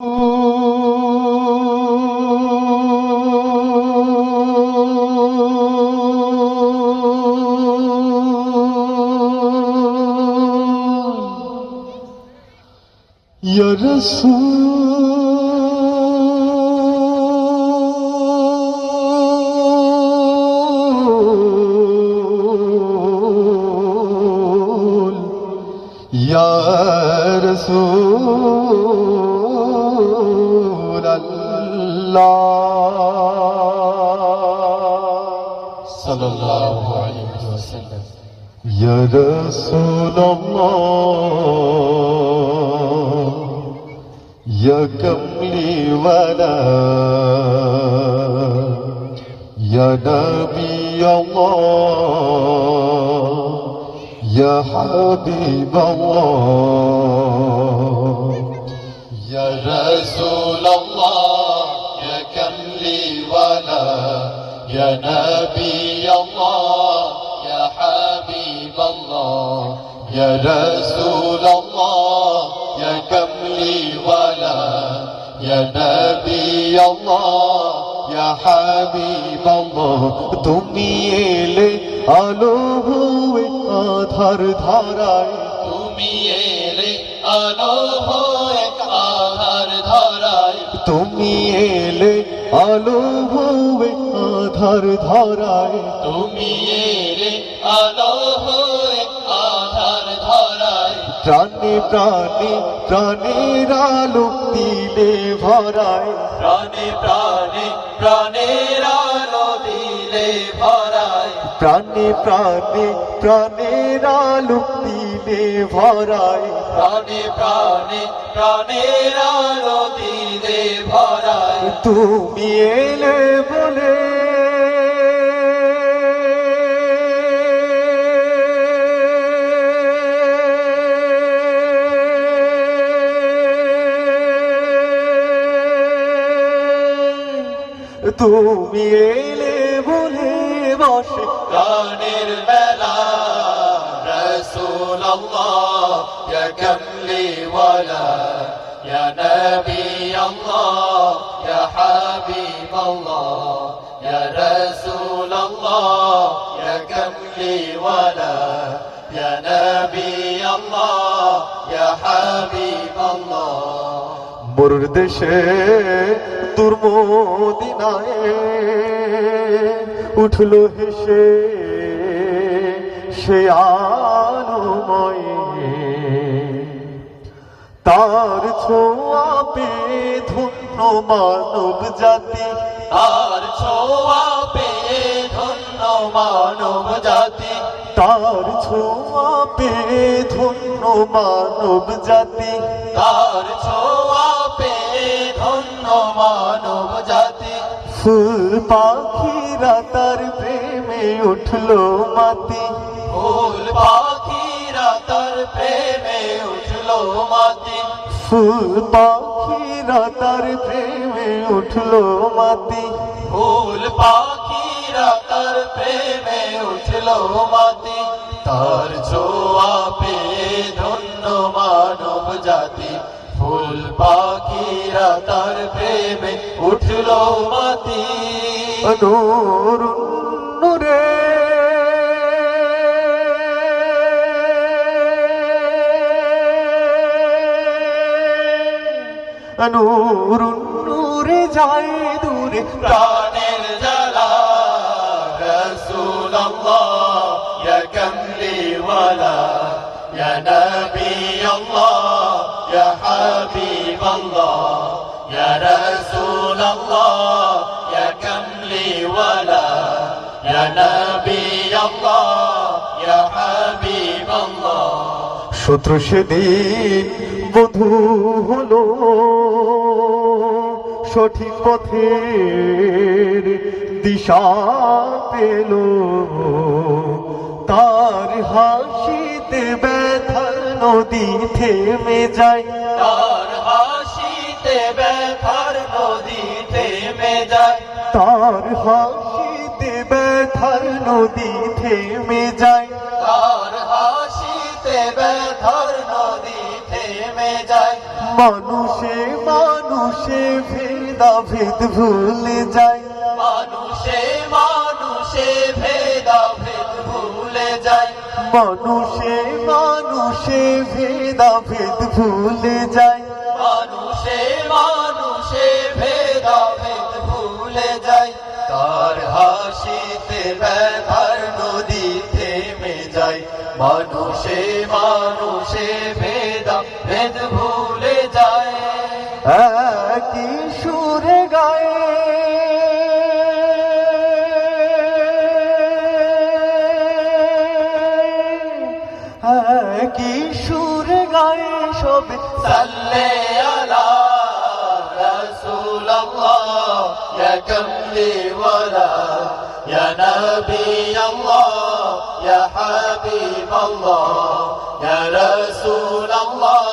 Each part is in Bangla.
يا رسول الله. صلى الله عليه وسلم. يا رسول الله. يا كملي ولا. يا نبي الله. يا حبيب الله يا رسول الله يا كملي ولا يا نبي الله يا حبيب الله يا رسول الله يا كملي ولا يا نبي الله يا حبيب الله তুমি এলে আলো হয়ে আধার ধারায় তুমি এলে আলো আধার ধরায় তুমি এলে আলো হয়ে আধার ধারায় তুমি এলে আলো হয়ে আধার ধরায় প্রাণে প্রাণে প্রাণের আলো দিলে ভরায় প্রাণে প্রাণে প্রাণের প্রাণে প্রাণে প্রাণের আলো দিলে ভরায়। প্রাণে প্রাণে প্রাণের আলো দিলে ভরায়। তুমি এলে বলে তুমি এলে বলে বসে। প্রাণের বেলা রসুল আল্লাহ ইয়া কমলি ওয়ালা, ইয়া নবী আল্লাহ ইয়া হাবিব আল্লাহ ইয়া রসুল আল্লাহ ইয়া কমলি ওয়ালা, ইয়া নবী আল্লাহ ইয়া হাবিব আল্লাহ মরুর দেশে দুর্মদিনায় উঠল হেসে সে আলোময়। তার ছোঁয়া পে ধন্য মানব জাতি। আর ছোয়া পে ধন্য মানব জাতি। তার ছোঁয়া পে ধন্য মানব জাতি। তার ছোয়া পে ধন্য মানব জাতি ফুল পাখিরা তার প্রেমে উঠল মাতি ফুল পাখিরা তার প্রেমে উঠল মাতি ফুল পাখিরা তার প্রেমে উঠল মাতি ফুল পাখিরা তার প্রেমে উঠল মাতি তার ছোয়া পে ধন্য মানব জাতি ফুল পাখিরা তার প্রেমে উঠল মাতি নূর নূরে। নূর নূরে যায় দূরে। প্রাণের হাবিব আল্লাহ ইয়া রসুল আল্লাহ ইয়া কমলি ওয়ালা ইয়া নবী আল্লাহ ইয়া হাবিব আল্লাহ শত্রু সেদিন বধু হলো। সঠিক পথের দিশা পেল। তার হাসিতে ব্যথার নদী থেমে যায়। তার হাসিতে ব্যথার নদী থেমে যায় তার হাসিতে ব্যথার নদী থেমে যায় তার হাসিতে ব্যথার নদী থেমে যায় মানুষে মানুষে ভেদা ভেদ ভুলে যায়। মানুষে মানুষে ভেদা মানুষে মানুষে ভেদা ভেদ ভুলে যায়। মানুষে মানুষে ভেদা ভেদ ভুলে যায়। তার হাসিতে ব্যথার নদী থেমে যায়। মানুষে মানুষে ভেদা ভেদ ভুলে যায়। কি সুর গায়ে সবে? সাল্লে আলা রাসূলুল্লাহ, ইয়া কামলি ওয়ালা, ইয়া নবী আল্লাহ ইয়া হাবিব আল্লাহ ইয়া রাসূল আল্লাহ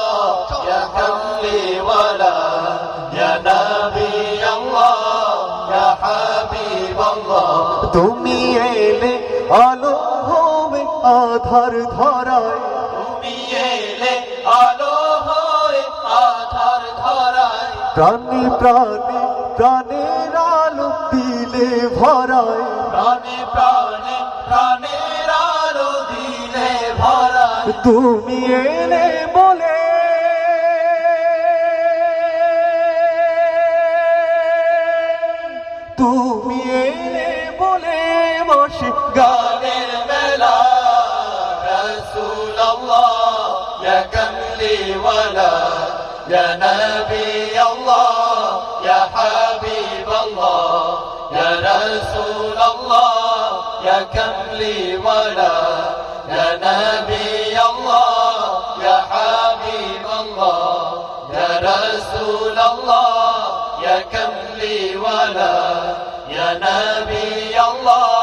ইয়া কামলি ওয়ালা, ইয়া নবী তুমি এলে আলো আধার ধরায়। তুমি এলে আলো হয়ে আধার ধরায়। প্রাণে প্রাণে প্রাণের আলো দিলে ভরায়। প্রাণে প্রাণে প্রাণের আলো দিলে ভরায়। তুমি এলে বলে তুমি এলে বলে বসে গানের الصلاة يا نبي الله يا حبيب الله يا رسول الله يا كملي ولا يا نبي الله يا حبيب الله يا رسول الله يا كملي ولا يا نبي الله.